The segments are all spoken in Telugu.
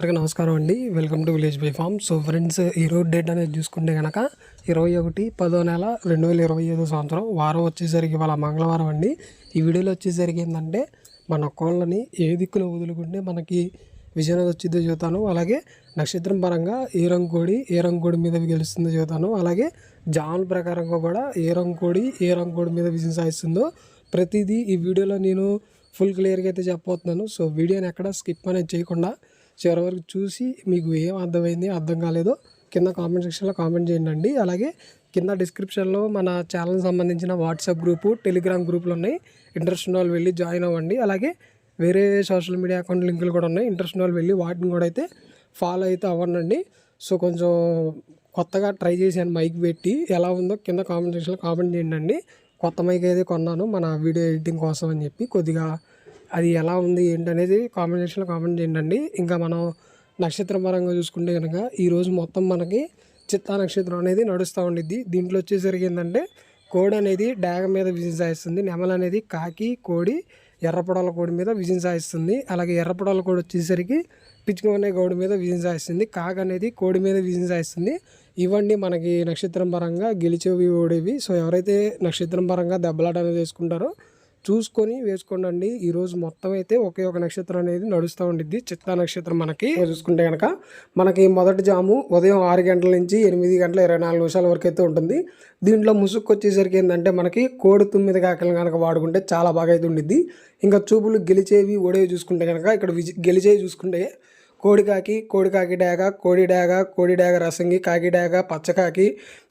అందరికీ నమస్కారం అండి. Welcome to village by farm so friends ఈ రోజు డేట్ అనేది చూసుకుంటే కనుక ఇరవై ఒకటి పదో నెల రెండు వేల ఇరవై ఐదో సంవత్సరం. వారం వచ్చేసరికి వాళ్ళ మంగళవారం అండి. ఈ వీడియోలో వచ్చేసరికి ఏంటంటే మన కోళ్ళని ఏ దిక్కులో వదులుకుంటే మనకి విజయం వచ్చిందో చూతాను అలాగే నక్షత్రం పరంగా ఏ రంగు కోడి ఏ రంగు కోడి మీద గెలుస్తుందో చూతాను అలాగే జాముల ప్రకారంగా కూడా ఏ రంగు కోడి ఏ రంగు కోడి మీద విజయం సాధిస్తుందో ప్రతిదీ ఈ వీడియోలో నేను ఫుల్ క్లియర్గా అయితే చెప్పబోతున్నాను. సో వీడియోని ఎక్కడ స్కిప్ అనేది చేయకుండా చివరి వరకు చూసి మీకు ఏం అర్థమైంది అర్థం కాలేదో కింద కామెంట్ సెక్షన్లో కామెంట్ చేయండి అండి. అలాగే కింద డిస్క్రిప్షన్లో మన ఛానల్ సంబంధించిన వాట్సాప్ గ్రూపు టెలిగ్రామ్ గ్రూపులు ఉన్నాయి. ఇంట్రెస్ట్ ఉన్న వాళ్ళు వెళ్ళి జాయిన్ అవ్వండి. అలాగే వేరే సోషల్ మీడియా అకౌంట్ లింకులు కూడా ఉన్నాయి. ఇంట్రెస్ట్ ఉన్న వాళ్ళు వెళ్ళి వాటిని కూడా అయితే ఫాలో అయితే అవ్వండి సో కొంచెం కొత్తగా ట్రై చేశాను మైక్ పెట్టి. ఎలా ఉందో కింద కామెంట్ సెక్షన్లో కామెంట్ చేయండి కొత్త మైక్ అయితే కొన్నాను. మన వీడియో ఎడిటింగ్ కోసం అని చెప్పి కొద్దిగా అది ఎలా ఉంది ఏంటనేది కామెంట్ సెక్షన్లో కామెంట్ చేయండి ఇంకా మనం నక్షత్రం పరంగా చూసుకుంటే కనుక ఈరోజు మొత్తం మనకి చిత్తా నక్షత్రం అనేది నడుస్తూ ఉండిద్ది. దీంట్లో వచ్చేసరికి ఏంటంటే కోడి అనేది డాగ మీద విజయం సాయిస్తుంది నెమలు అనేది కాకి కోడి ఎర్రపొడల కోడి మీద విజయం సాయిస్తుంది అలాగే ఎర్రపొడల కోడి వచ్చేసరికి పిచ్చుకునే గౌడి మీద విజయం సాయిస్తుంది కాక అనేది కోడి మీద విజయం సాయిస్తుంది ఇవన్నీ మనకి నక్షత్రం పరంగా గెలిచేవి ఓడేవి. సో ఎవరైతే నక్షత్రం పరంగా దెబ్బలాట అనేది వేసుకుంటారో చూసుకొని వేసుకోండి ఈరోజు మొత్తం అయితే ఒకే ఒక నక్షత్రం అనేది నడుస్తూ ఉండిద్ది. చిత్తా నక్షత్రం మనకి. చూసుకుంటే కనుక మనకి మొదటి జాము ఉదయం ఆరు గంటల నుంచి ఎనిమిది గంటల ఇరవై నాలుగు నిమిషాల వరకు అయితే ఉంటుంది. దీంట్లో ముసుగు వచ్చేసరికి ఏంటంటే మనకి కోడి తొమ్మిది కాకలు కనుక వాడుకుంటే చాలా బాగా అయితే ఉండిద్ది. ఇంకా చూపులు గెలిచేవి ఓడేవి చూసుకుంటే కనుక ఇక్కడ విజి గెలిచేవి చూసుకుంటే కోడికాకి కోడికాకి డాగ కోడి డాగ కోడి డాగ రసంగి కాకి డాగ పచ్చకాకి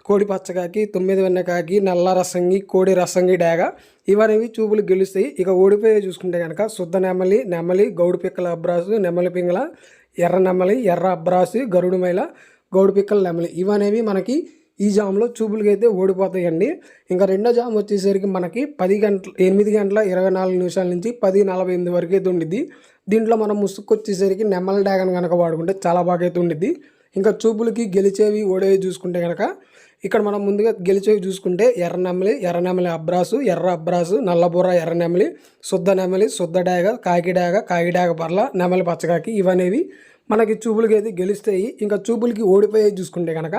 కోడి పచ్చకాకి తొమ్మిది వెన్నకాకి నల్ల రసంగి కోడి రసంగి డాగ. ఇవనేవి చూపులు గెలుస్తాయి. ఇక ఓడిపోయి చూసుకుంటే కనుక శుద్ధ నెమలి నెమలి గౌడు పిక్కల అబ్రాసు నెమలి పింగళ ఎర్ర నెమలి ఎర్ర అబ్రాసు గరుడు మైల గౌడు పిక్కల నెమలి. ఇవనేవి మనకి ఈ జామ్లో చూపులకి అయితే ఓడిపోతాయండి. ఇంకా రెండో జామ్ వచ్చేసరికి మనకి పది గంటల ఎనిమిది గంటల ఇరవై నాలుగు నిమిషాల నుంచి పది నలభై ఎనిమిది వరకు అయితే ఉండిద్ది. దీంట్లో మనం ముసుగు వచ్చేసరికి నెమ్మల డ్యాగన్ కనుక వాడుకుంటే చాలా బాగా అయితే ఉండిద్ది ఇంకా చూపులకి గెలిచేవి ఓడేవి చూసుకుంటే కనుక ఇక్కడ మనం ముందుగా గెలిచేవి చూసుకుంటే ఎర్ర నెమలి ఎర్ర నెమలి అబ్రాసు ఎర్ర అబ్రాసు నల్లబుర్ర ఎర్ర నెమలి శుద్ధ నెమలి శుద్ధ డాగ కాకి డాగ కాకి డాగ పర్ల నెమలి పచ్చకాకి ఇవనేవి మనకి చూపులకి అయితే గెలుస్తాయి. ఇంకా చూపులకి ఓడిపోయేవి చూసుకుంటే కనుక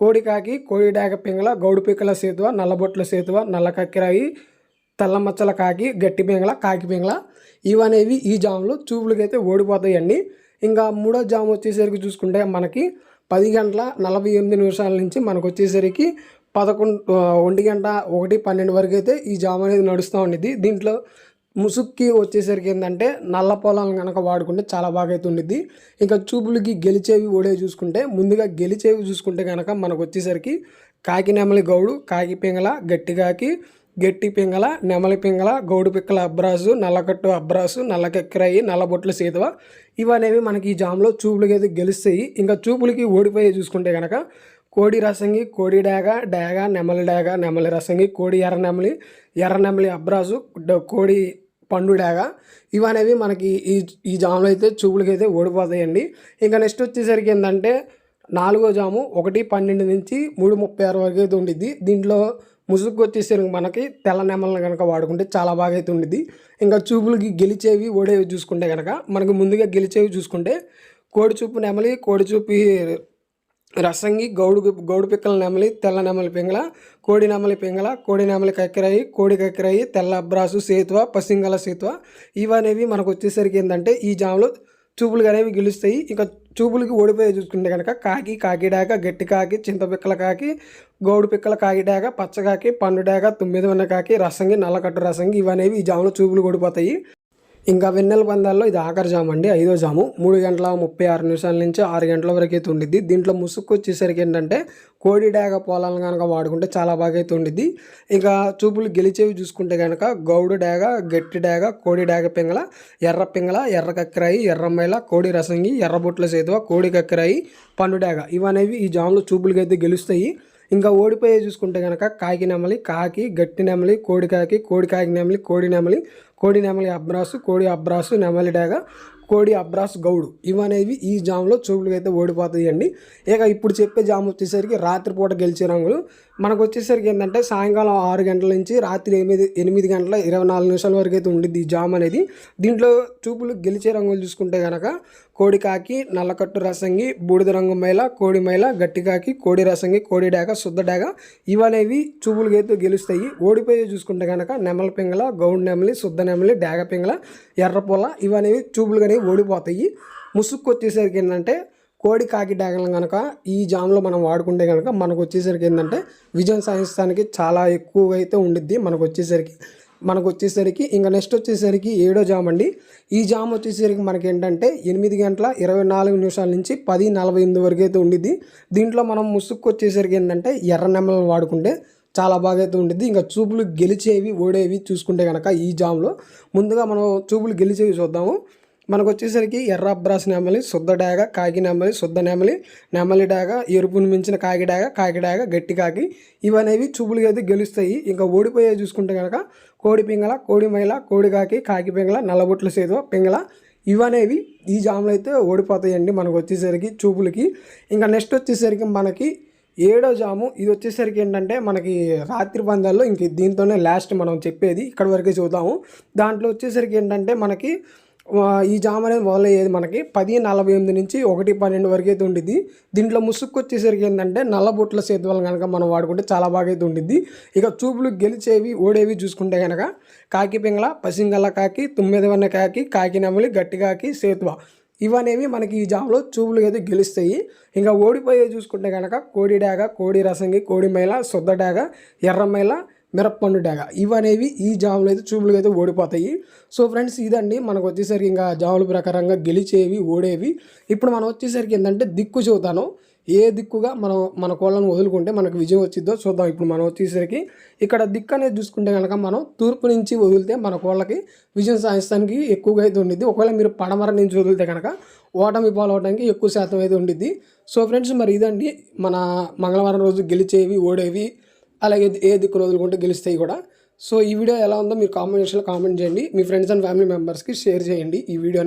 కోడికాకి కోడి డాగ పింగళ గౌడు పిక్కల సేతువ నల్లబొట్ల సేతువ నల్ల కక్కిరాయి తెల్లమచ్చల కాకి గట్టి పింగళ కాకి పింగళ ఇవనేవి ఈ జామ్లో చూపులకైతే ఓడిపోతాయండి. ఇంకా మూడో జామ్ వచ్చేసరికి చూసుకుంటే మనకి పది గంటల నలభై ఎనిమిది నిమిషాల నుంచి మనకు వచ్చేసరికి పదకొండు ఒంటి గంట ఒకటి పన్నెండు వరకు అయితే ఈ జామ్ అనేది నడుస్తూ ఉండేది దీంట్లో ముసుక్కి వచ్చేసరికి ఏంటంటే నల్ల పొలాలను కనుక వాడుకుంటే చాలా బాగా అయితే ఉండిద్ది. ఇంకా చూపులకి గెలిచేవి ఓడే చూసుకుంటే ముందుగా గెలిచేవి చూసుకుంటే కనుక మనకు వచ్చేసరికి కాకి నెమలి గౌడు కాకి పింగళ గట్టి కాకి గట్టి పింగళ నెమలి పింగళ గౌడు పిక్కల అబ్రాసు నల్లకట్టు అబ్రాసు నల్లకెక్కరాయి నల్లబొట్ల సీతవ. ఇవనేవి మనకి ఈ జామ్లో చూపులకి అయితే గెలుస్తాయి. ఇంకా చూపులకి ఓడిపోయి చూసుకుంటే కనుక కోడి రసంగి కోడి డాగ డాగ నెమలి డాగ నెమలి రసంగి కోడి ఎర్ర నెమలి ఎర్ర నెమలి అబ్రాసు కోడి పండు డాగ. ఇవనేవి మనకి ఈ ఈ జామ్లో అయితే చూపులకి అయితే ఓడిపోతాయండి. ఇంకా నెక్స్ట్ వచ్చేసరికి ఏంటంటే నాలుగో జాము ఒకటి పన్నెండు నుంచి మూడు ముప్పై ఆరు వరకు అయితే ఉండిద్ది. దీంట్లో ముసుగు వచ్చేసరికి మనకి తెల్ల నెమలను కనుక వాడుకుంటే చాలా బాగా అయితే ఉండిద్ది. ఇంకా చూపులకి గెలిచేవి ఓడేవి చూసుకుంటే కనుక మనకు ముందుగా గెలిచేవి చూసుకుంటే కోడి చూపు నెమలి కోడి చూపి రసంగి గౌడు గౌడు పిక్కల నెమలి తెల్ల నెమలి పింగళ కోడి నెమలి పింగళ కోడి నెమలి కక్కిరాయి కోడి కక్కిరాయి తెల్ల అబ్రాసు సేతువ పసింగల సేతువ ఇవనేవి మనకు వచ్చేసరికి ఏంటంటే ఈ జాములో చూపులు అనేవి గెలుస్తాయి. ఇంకా చూపులకి ఓడిపోయి చూసుకుంటే కనుక కాకి కాకిడాక గట్టి కాకి చింతపిక్కల కాకి గౌడు పిక్కల కాకిడాక పచ్చకాకి పండుడాక తొమ్మిది ఉన్న కాకి రసంగి నల్లకట్టు రసంగి ఇవనేవి ఈ జాములో చూపులు ఓడిపోతాయి. ఇంకా వెన్నెల పందాల్లో ఇది ఆఖరి జాము అండి ఐదో జాము. మూడు గంటల ముప్పై ఆరు నిమిషాల నుంచి ఆరు గంటల వరకు అయితే ఉండిద్ది. దీంట్లో ముసుగు వచ్చేసరికి ఏంటంటే కోడి డాగ పొలాలను కనుక వాడుకుంటే చాలా బాగా అయితే ఉండిద్ది. ఇంకా చూపులు గెలిచేవి చూసుకుంటే కనుక గౌడు డాగ గట్టి డాగ కోడి డాగ పింగళ ఎర్ర పింగళ ఎర్ర కక్కరాయి ఎర్రమైల కోడి రసంగి ఎర్రబొట్ల సేతువ కోడి కక్కరాయి పండు డాగ. ఇవనేవి ఈ జాములు చూపులకి అయితే గెలుస్తాయి. ఇంకా ఓడిపోయే చూసుకుంటే కనుక కాకి నెమలి కాకి గట్టి నెమలి కోడి కాకి కోడి కాకి నెమలి కోడి నెమలి కోడి నెమలి అబ్రాసు కోడి అబ్రాసు నెమలి డాగ కోడి అబ్రాస్ గౌడు. ఇవనేవి ఈ జామ్లో చూపులకు అయితే అండి. ఇక ఇప్పుడు చెప్పే జామ్ వచ్చేసరికి రాత్రిపూట గెలిచే రంగులు. మనకు వచ్చేసరికి ఏంటంటే సాయంకాలం ఆరు గంటల నుంచి రాత్రి ఎనిమిది ఎనిమిది గంటల ఇరవై నాలుగు నిమిషాల వరకు అయితే ఉండిద్ది ఈ జామ్ అనేది. దీంట్లో చూపులు గెలిచే రంగులు చూసుకుంటే కనుక కోడి కాకి నల్లకట్టు రసంగి బూడిద రంగు మైల కోడి మైల గట్టి కాకి కోడి రసంగి కోడి డాగ శుద్ధ డాగ ఇవనేవి చూపులు అయితే గెలుస్తాయి. ఓడిపోయి చూసుకుంటే కనుక నెమల పింగళ గౌడ్ నెమలి శుద్ధ నెమలి డాగ పింగళ ఎర్రపొల ఇవనేవి చూపులు కానీ ఓడిపోతాయి. ముసుక్కు వచ్చేసరికి ఏంటంటే కోడి కాకి డాగలను కనుక ఈ జామ్లో మనం వాడుకుంటే కనుక మనకు వచ్చేసరికి ఏంటంటే విజయం సాధించడానికి చాలా ఎక్కువగా అయితే ఉండిద్ది మనకు వచ్చేసరికి. మనకు వచ్చేసరికి ఇంకా నెక్స్ట్ వచ్చేసరికి ఏడో జామ్ అండి. ఈ జామ్ వచ్చేసరికి మనకి ఏంటంటే ఎనిమిది గంటల ఇరవై నాలుగు నిమిషాల నుంచి పది నలభై ఎనిమిది వరకు అయితే ఉండిద్ది. దీంట్లో మనం ముసుక్కు వచ్చేసరికి ఏంటంటే ఎర్ర నెమ్మలను వాడుకుంటే చాలా బాగా అయితే ఉండిద్ది. ఇంకా చూపులు గెలిచేవి ఓడేవి చూసుకుంటే కనుక ఈ జామ్లో. ముందుగా మనం చూపులు గెలిచేవి చూద్దాము. మనకు వచ్చేసరికి ఎర్ర అబ్రాస్ నెమలి శుద్ధ డాగ కాకి నెమలి శుద్ధ నెమలి నెమలి డాగ ఎరుపును మించిన కాకి డాగ కాకి డాగ గట్టి కాకి ఇవనేవి చూపులు అయితే గెలుస్తాయి. ఇంకా ఓడిపోయే చూసుకుంటే కనుక కోడి పింగళ కోడి మైల కోడి కాకి కాకి పింగళ నల్లబొట్ల సేదు పింగళ ఇవనేవి ఈ జాములు అయితే ఓడిపోతాయండి మనకు వచ్చేసరికి చూపులకి. ఇంకా నెక్స్ట్ వచ్చేసరికి మనకి ఏడో జాము. ఇది వచ్చేసరికి ఏంటంటే మనకి రాత్రి పందాల్లో ఇంక దీంతోనే లాస్ట్ మనం చెప్పేది ఇక్కడ వరకే చూద్దాము. దాంట్లో వచ్చేసరికి ఏంటంటే మనకి ఈ జామ్ అనేది మొదలయ్యేది మనకి పది నలభై ఎనిమిది నుంచి ఒకటి పన్నెండు వరకు అయితే ఉండిద్ది. దీంట్లో ముసుక్కు వచ్చేసరికి ఏంటంటే నల్లబొట్ల సేతువలు కనుక మనం వాడుకుంటే చాలా బాగా అయితే ఉండిద్ది. ఇక చూపులు గెలిచేవి ఓడేవి చూసుకుంటే కనుక కాకి పింగళ పసింగల కాకి తుమ్మిదవన్న కాకి కాకి నెమలి గట్టి కాకి సేతువ. ఇవనేవి మనకి ఈ జామ్లో చూపులు అయితే గెలుస్తాయి. ఇంకా ఓడిపోయే చూసుకుంటే కనుక కోడి డాగ కోడి రసంగి కోడి మైల శుద్ధ డాగ ఎర్ర మైల మిరప్పండు డేగ ఇవనేవి ఈ జాములు అయితే చూపులుగా అయితే ఓడిపోతాయి. సో ఫ్రెండ్స్ ఇదండి. మనకు వచ్చేసరికి ఇంకా జాముల ప్రకారంగా గెలిచేవి ఓడేవి. ఇప్పుడు మనం వచ్చేసరికి ఏంటంటే దిక్కు చూద్దాను. ఏ దిక్కుగా మనం మన కోళ్ళను వదులుకుంటే మనకు విజయం వచ్చిద్దో చూద్దాం. ఇప్పుడు మనం వచ్చేసరికి ఇక్కడ దిక్కు అనేది చూసుకుంటే కనుక మనం తూర్పు నుంచి వదిలితే మన కోళ్ళకి విజయం సాధించడానికి ఎక్కువగా అయితే ఉండిద్ది. ఒకవేళ మీరు పడమర నుంచి వదిలితే కనుక ఓటమి పాలవడానికి ఎక్కువ శాతం అయితే ఉండిద్ది. సో ఫ్రెండ్స్ మరి ఇదండి. మన మంగళవారం రోజు గెలిచేవి ఓడేవి. అలాగే ఏ దిక్కును వదులుకుంటే గెలుస్తాయి కూడా. సో ఈ వీడియో ఎలా ఉందో మీరు కామెంట్ సెక్షన్లో కామెంట్ చేయండి. మీ ఫ్రెండ్స్ అండ్ ఫ్యామిలీ మెంబర్స్కి షేర్ చేయండి ఈ వీడియోని.